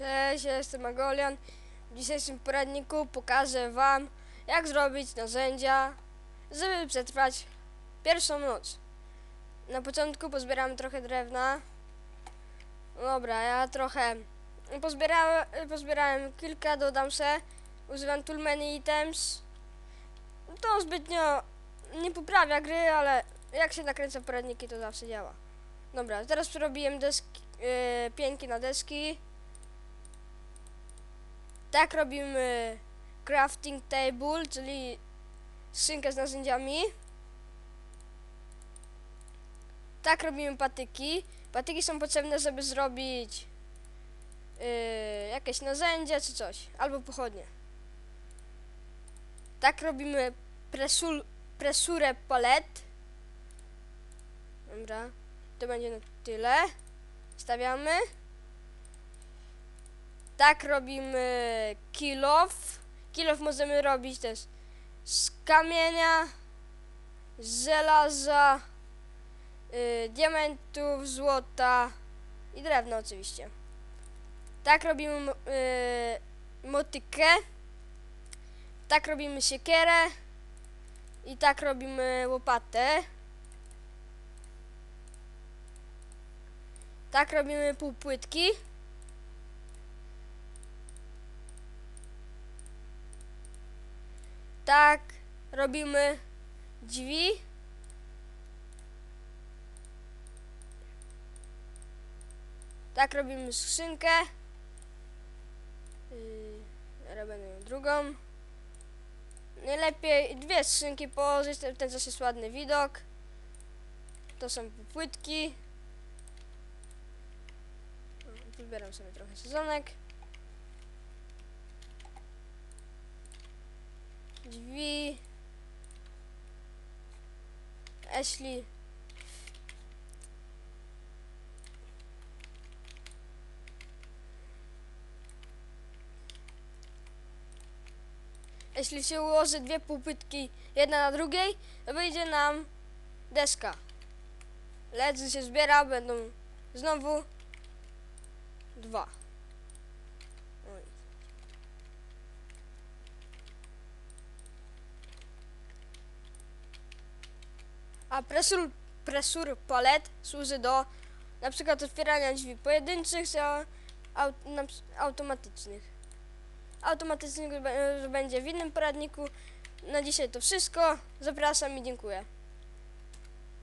Cześć, ja jestem Magolian. W dzisiejszym poradniku pokażę Wam, jak zrobić narzędzia, żeby przetrwać pierwszą noc. Na początku pozbieramy trochę drewna. Dobra, ja trochę pozbierałem, pozbierałem kilka, dodam se. Używam tool many items. To zbytnio nie poprawia gry, ale jak się nakręca poradniki, to zawsze działa. Dobra, teraz przerobiłem deski, yy, pięki na deski. Tak robimy crafting table, czyli skrzynkę z narzędziami. Tak robimy patyki. Patyki są potrzebne, żeby zrobić yy, jakieś narzędzie czy coś, albo pochodnie. Tak robimy presul, presurę palet. Dobra, to będzie na tyle. Stawiamy. Tak robimy. Kill off możemy robić też z kamienia, z żelaza, yy, diamentów, złota i drewna oczywiście. Tak robimy yy, motykę. Tak robimy siekierę. I tak robimy łopatę. Tak robimy półpłytki. Tak robimy drzwi. Tak robimy skrzynkę. Yy, miał drugą. Najlepiej dwie skrzynki położyć, ten czas jest ładny widok. To są płytki. Wybieram sobie trochę sezonek. Drzwi. Ashley. Jeśli się ułoży dwie półpytki jedna na drugiej, wyjdzie nam deska. Ledzy się zbiera, będą znowu dwa. A presur, presur palet służy do na przykład otwierania drzwi pojedynczych czy au, na, ps- automatycznych. Automatycznych będzie w innym poradniku. Na dzisiaj to wszystko. Zapraszam i dziękuję.